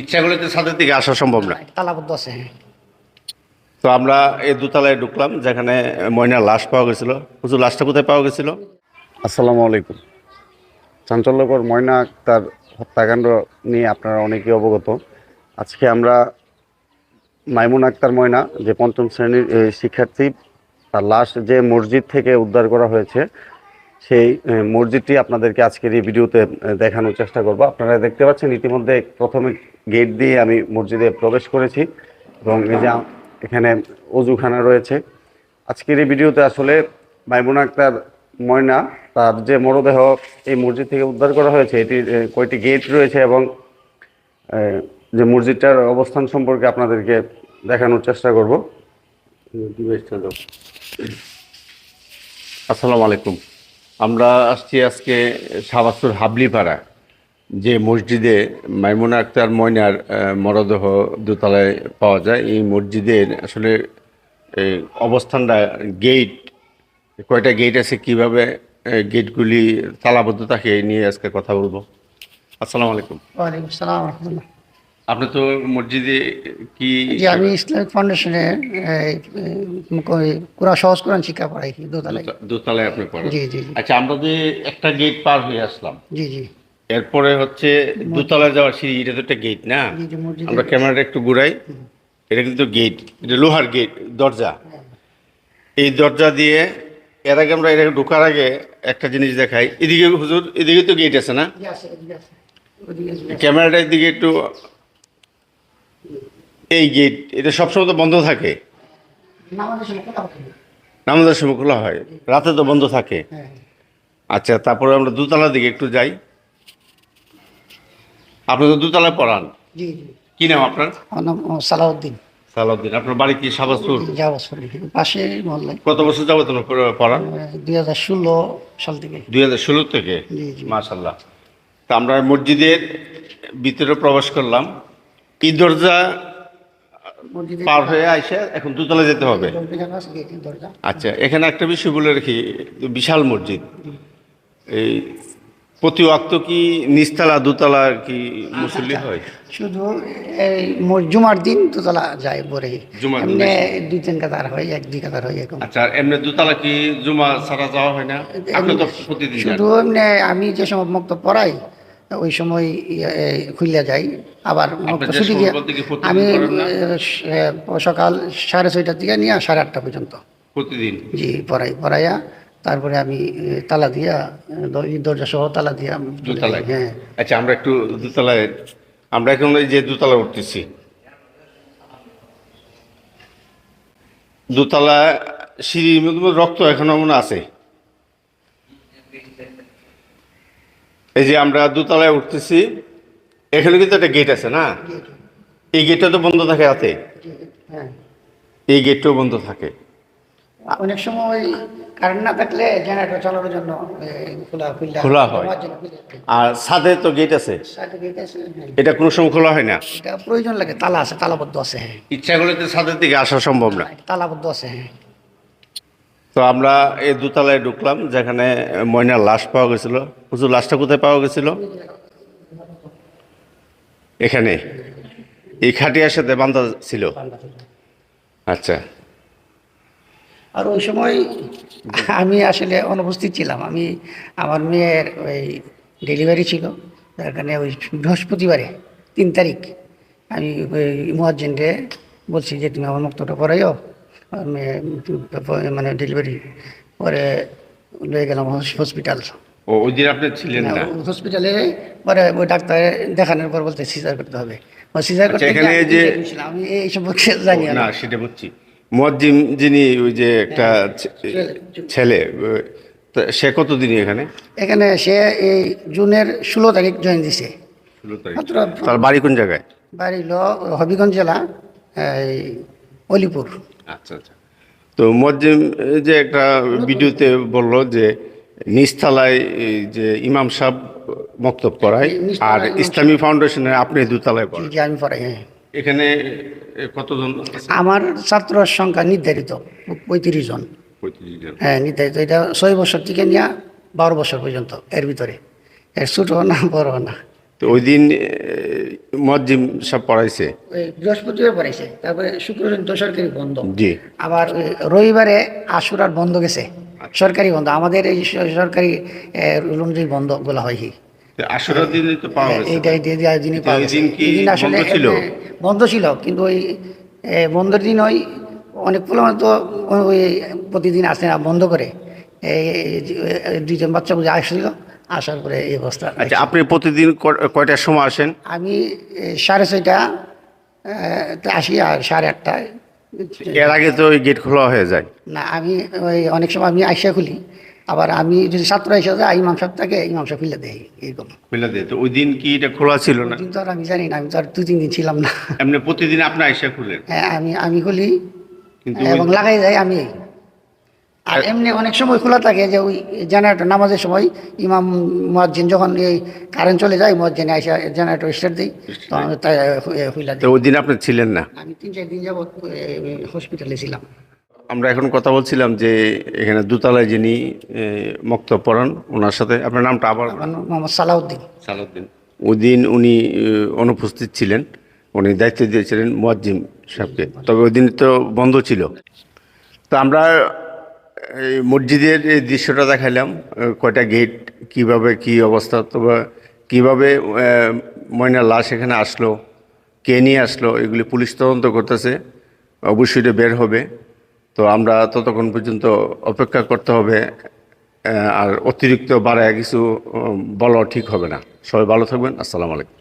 ইচ্ছা করলে তো ছাদের দিকে আসা সম্ভব না। তালাবদ্ধ আছে হ্যাঁ। তো আমরা এই দোতলায় ঢুকলাম যেখানে ময়নার লাশ পাওয়া গেছিল। হুজুর লাশটা কোথায় পাওয়া গেছিল? আসসালামু আলাইকুম। চাঞ্চল্যকর ময়না আক্তার হত্যাকাণ্ড নিয়ে আপনারা অনেকেই অবগত। আজকে আমরা মাইমুন আক্তার ময়না যে পঞ্চম শ্রেণির শিক্ষার্থী তার লাশ যে মসজিদ থেকে উদ্ধার করা হয়েছে সেই মসজিদটি আপনাদেরকে আজকের এই ভিডিওতে দেখানোর চেষ্টা করব। আপনারা দেখতে পাচ্ছেন ইতিমধ্যে প্রথমে গেট দিয়ে আমি মসজিদে প্রবেশ করেছি এবং এই যে এখানে অজুখানা রয়েছে। আজকের এই ভিডিওতে আসলে মাইমুন আক্তার ময়না তার যে মরদেহ এই মসজিদ থেকে উদ্ধার করা হয়েছে এটির এ, কয়টি গেট রয়েছে এবং যে মসজিদটার অবস্থান সম্পর্কে আপনাদেরকে দেখানোর চেষ্টা করব। আসসালামু আলাইকুম। আমরা আসছি আজকে সাবাসুর হাবলিপাড়া, যে মসজিদে মাইমুনা আক্তার ময়নার মরদেহ দোতলায় পাওয়া যায়। এই মসজিদের আসলে অবস্থানটা গেট কয়টা গেট আছে, কীভাবে গেটগুলি তালাবদ্ধ থাকে নিয়ে আজকে কথা বলব। আসসালামু আলাইকুম। ওয়ালাইকুম সালাম রহমতুল্লাহ। আপনি তো মসজিদে কি জি আমি ইসলামিক ফাউন্ডেশনে কোরআন সহজ কোরআন শিক্ষা পড়াই দোতলায়। দোতলায় আপনি পড়েন? জি জি আচ্ছা আমরা যে একটা গেট পার হয়ে আসলাম। জি জি। এরপরে হচ্ছে দোতলায় যাওয়ার সিঁড়ি এটা তো একটা গেট না? আমরা ক্যামেরাটা একটু ঘুরাই। এটা কিন্তু গেট এটা লোহার গেট দরজা। এই দরজা দিয়ে এর আগে আমরা এর ঢোকার আগে একটা জিনিস দেখাই। এদিকে হুজুর এদিকে তো গেট আছে না। ক্যামেরাটা এদিকে একটু এই গেট এটা সবসময় তো বন্ধ থাকে? নামাজের সময় খোলা হয়। রাতে তো বন্ধ থাকে। আচ্ছা তারপরে আমরা দুতলার দিকে একটু যাই। আপনি তো দুতলায় পড়ান। কি নাম আপনার? নাম সালাউদ্দিন। সালাউদ্দিন আপনার বাড়ি কি সাবাসুর যাবছর পাশে মহল্লায়। কত বছর যাব তোমার পড়ান? দুই হাজার ষোলো সাল থেকে। দুই হাজার ষোলো থেকে। মাশাল্লাহ তা আমরা মসজিদের ভিতরে প্রবেশ করলাম। এই দরজা মসজিদে পার হয়ে আইসে? এখন দুতলা যেতে হবে। আচ্ছা এখানে একটা বিষয় বলে রাখি বিশাল মসজিদ। এই প্রতি ওয়াক্ত কি নিচতলা দুতলা কি মুসল্লি হয়? শুধু এই জুমার দিন দোতলা যায় পরে এমনি দুই তিন কাতার হয় এক দুই কাতার হয় এরকম। আচ্ছা এমনি দুতলা কি জুমা ছাড়া যাওয়া হয় না? আপনি তো প্রতিদিন শুধু এমনি আমি যে সময় মক্ত পড়াই ওই সময় ইয়ে, এ, খুলিয়া যাই। আবার ছুটি দিয়ে আমি সকাল সাড়ে ছয়টার দিকে নিয়ে সাড়ে আটটা পর্যন্ত। প্রতিদিন? জি পড়াই পড়াইয়া তারপরে আমি তালা দিয়া দরজা সহ তালা দিয়া। দোতলায়? হ্যাঁ। আচ্ছা আমরা একটু দোতলায় আমরা এখন ওই যে দোতলা উঠতেছি। দোতলা সিঁড়ির মধ্যে রক্ত এখনও মনে আছে? এই যে আমরা দোতলায় উঠতেছি এখানে কিন্তু একটা গেট আছে না? এই গেটটা তো বন্ধ থাকে রাতে? এই গেটটাও বন্ধ থাকে। অনেক সময় কারেন্ট না থাকলে জেনারেটর চালানোর জন্য খোলা খুললা খোলা হয়। আর ছাদে তো গেট আছে? সাইডে গেট আছে, হ্যাঁ। এটা কোনো সময় খোলা হয় না? এটা প্রয়োজন লাগে তালা আছে তালাবদ্ধ আছে হ্যাঁ। ইচ্ছা করলে তো ছাদের দিকে আসা সম্ভব না। তালাবদ্ধ আছে হ্যাঁ। তো আমরা এই দোতলায় ঢুকলাম, যেখানে ময়নার লাশ পাওয়া গেছিল। হুজুর, লাশটা কোথায় পাওয়া গেছিল? এখানে। এই খাটিয়ার সাথে বান্ধা ছিল। আচ্ছা। আর ওই সময় আমি আসলে অনুপস্থিত ছিলাম। আমি, আমার মেয়ের ওই ডেলিভারি ছিল। তার কারণে ওই বৃহস্পতিবারে, তিন তারিখ, আমি ওই মুয়াজ্জিনরে বলছি যে, তুমি আমার মুক্তটা মেয়ে মানে ডেলিভারি পরে লয়ে গেলাম হসপিটাল ও ওই দিন আপনি ছিলেন না? হসপিটালে পরে ওই ডাক্তার দেখানোর পর বলতে সিজার করতে হবে। সিজার আচ্ছা, করতে এখানে এই যে- আমি এই সম্পর্কে জানি না না সেটা বুঝছি। মজ্জিম যিনি ওই যে একটা ছেলে। সে কতদিনই এখানে? এখানে সে এই জুনের ষোলো তারিখ জয়েন দিছে। তার বাড়ি কোন জায়গায়? বাড়ি হবিগঞ্জ জেলা এই অলিপুর। আচ্ছা আচ্ছা। তো মজ্জিম যে একটা ভিডিওতে বলল যে নিচতলায় এই যে ইমাম সাহেব মক্তব করায় আর ইসলামী ফাউন্ডেশনে আপনি দুতলায় পড়েন যে আমি পড়াই হ্যাঁ। এখানে কতজন আমার ছাত্রর সংখ্যা নির্ধারিত পঁয়ত্রিশ জন। পঁয়ত্রিশ জন। হ্যাঁ নির্ধারিত। এটা ছয় বছর থেকে নিয়ে বারো বছর পর্যন্ত এর ভিতরে। এর ছোটো না বড় না। তো ওই দিন মজ্জিম সব পড়াইছে। ওই বৃহস্পতিবার পড়াইছে তারপরে শুক্রবার তো সরকারি বন্ধ। জি। আবার রবিবারে আশুরার বন্ধ গেছে সরকারি বন্ধ আমাদের এই সরকারি অনুযায়ী বন্ধগুলা হয় কি? তো দিনই তো পাওয়া গেছে। এইটাই দিয়ে দিনই পাওয়া গেছে। দিন এই দিন আসলে বন্ধ ছিল? কিন্তু ওই বন্ধের দিন ওই অনেক পোলামান তো ওই প্রতিদিন আসে না বন্ধ করে। এই দুইজন বাচ্চা বুঝে আসছিল। আসার পরে এই অবস্থা আচ্ছা আপনি প্রতিদিন কয়টার সময় আসেন? আমি সাড়ে ছয়টা আসি আর সাড়ে আটটায়। এর আগে তো ওই গেট খোলা হয়ে যায়। না আমি ওই অনেক সময় আমি আইসা খুলি। আবার আমি যদি ছাত্র এসে যায় ইমাম সাহেব থাকে ইমাম সাহেব খুলে দেয় এরকম। খুলে দিয়ে। তো ওই দিন কি এটা খোলা ছিল না? কিন্তু আর আমি জানি না আমি তো আর দু তিন দিন ছিলাম না। এমনি প্রতিদিন আপনি আইসা খুলেন? হ্যাঁ, আমি আমি খুলি কিন্তু এবং লাগাই যাই আমি। আর এমনি অনেক সময় খোলা থাকে যে ওই জেনারেটর নামাজের সময় ইমাম মুয়াজ্জিন যখন এই কারেন্ট চলে যায় মুয়াজ্জিন আইসা জেনারেটর স্টার্ট দিই তো আমি তাই তো দিই ওই দিন আপনি ছিলেন না? আমি তিন চার দিন যাবত হসপিটালে ছিলাম। আমরা এখন কথা বলছিলাম যে এখানে দোতলায় যিনি এ, মক্তব পড়ান ওনার সাথে আপনার নামটা আবার মোহাম্মদ সালাউদ্দিন। সালাউদ্দিন। ওই দিন উনি অনুপস্থিত ছিলেন উনি দায়িত্ব দিয়েছিলেন মুয়াজ্জিম সাহেবকে। তবে ওই দিন তো বন্ধ ছিল। তো আমরা এই মসজিদের এই দৃশ্যটা দেখাইলাম এ, কয়টা গেট কীভাবে কি অবস্থা তবে কীভাবে ময়নার লাশ এখানে আসলো কে নিয়ে আসলো এগুলি পুলিশ তদন্ত করতেছে অবশ্যই এটা বের হবে। তো আমরা ততক্ষণ পর্যন্ত অপেক্ষা করতে হবে আর অতিরিক্ত বাড়ায় কিছু বলা ঠিক হবে না। সবাই ভালো থাকবেন আসসালামু আলাইকুম।